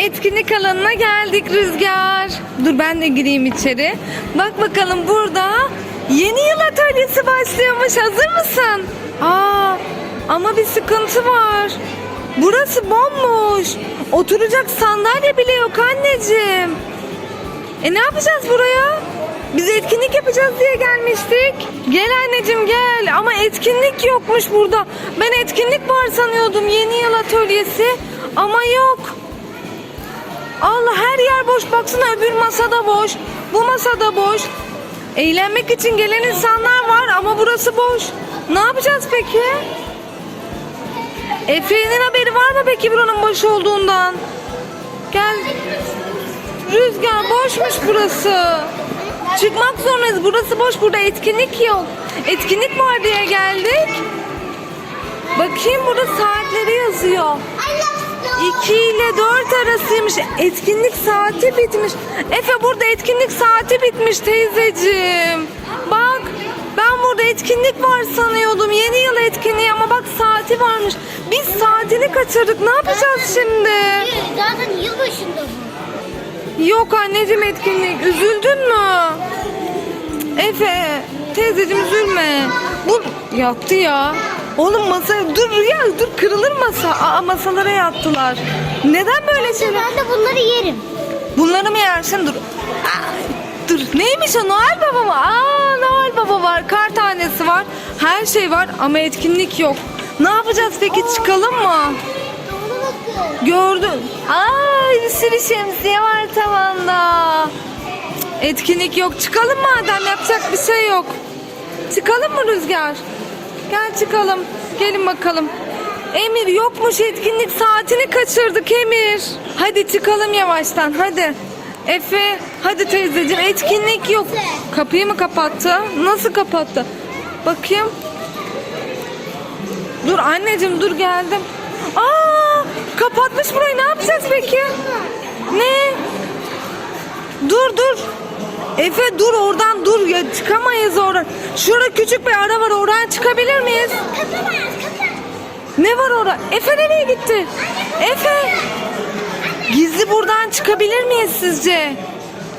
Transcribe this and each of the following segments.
Etkinlik alanına geldik Rüzgar. Dur ben de gireyim içeri. Bak bakalım burada yeni yıl atölyesi başlıyormuş. Hazır mısın? Aa, ama bir sıkıntı var. Burası bomboş. Oturacak sandalye bile yok anneciğim. E ne yapacağız buraya? Biz etkinlik yapacağız diye gelmiştik. Gel anneciğim gel ama etkinlik yokmuş burada. Ben etkinlik var sanıyordum yeni yıl atölyesi ama yok. Boş baksana öbür masada boş. Bu masada boş. Eğlenmek için gelen insanlar var ama burası boş. Ne yapacağız peki? Efe'nin haberi var mı peki buranın boş olduğundan? Gel. Rüzgar boşmuş burası. Çıkmak zorundayız. Burası boş. Burada etkinlik yok. Etkinlik var diye geldik. Bakayım burada saatleri yazıyor. 2 ile 4 arasıymış. Etkinlik saati bitmiş. Efe burada etkinlik saati bitmiş teyzeciğim. Bak ben burada etkinlik var sanıyordum. Yeni yıl etkinliği ama bak saati varmış. Biz saatini kaçırdık. Ne yapacağız şimdi? Zaten yılbaşında bu. Yok anneciğim etkinlik. Üzüldün mü? Efe teyzeciğim üzülme. Bu yattı ya. Oğlum masa dur ya dur kırılır masa. Aa masalara yattılar. Neden böyle şeyler? Ben de bunları yerim. Bunları mı yersin? Dur. Aa, dur. Neymiş o? Noel Baba mı? Aa Noel Baba var. Kar tanesi var. Her şey var ama etkinlik yok. Ne yapacağız peki? Çıkalım mı? Gördün. Aa bir sürü şemsiye var tavanda. Etkinlik yok. Çıkalım madem yapacak bir şey yok. Çıkalım mı Rüzgar? Gel çıkalım. Gelin bakalım. Emir yokmuş etkinlik saatini kaçırdık Emir. Hadi çıkalım yavaştan hadi. Efe hadi teyzeciğim etkinlik yok. Kapıyı mı kapattı? Nasıl kapattı? Bakayım. Dur anneciğim dur geldim. Aa kapatmış burayı ne yapacağız peki? Ne? Dur dur. Efe dur oradan dur ya çıkamayız oradan. Şurada küçük bir ara var oradan çıkabilir miyiz? Kapı var kapı. Ne var orada? Efe nereye gitti? Efe. Gizli buradan çıkabilir miyiz sizce?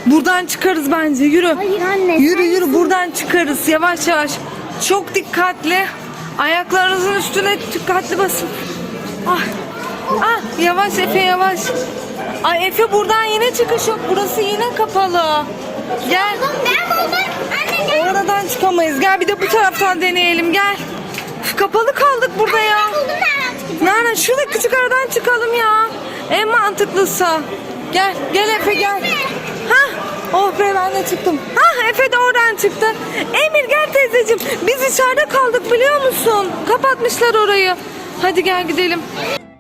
Buradan çıkarız bence yürü. Hayır anne. Yürü yürü buradan çıkarız yavaş yavaş. Çok dikkatli. Ayaklarınızın üstüne dikkatli basın. Ah. Ah yavaş Efe yavaş. Ay Efe buradan yine çıkış yok. Burası yine kapalı. Gel. Ben buldum. Anne gel. Bir de bu taraftan deneyelim. Gel. Üf, kapalı kaldık burada ya. Nereden? Şurada küçük aradan çıkalım ya. En mantıklısı. Gel, gel Efe gel. Ha? Oh be ben de çıktım. Ha Efe de oradan çıktı. Emir gel teyzeciğim. Biz içeride kaldık biliyor musun? Kapatmışlar orayı. Hadi gel gidelim.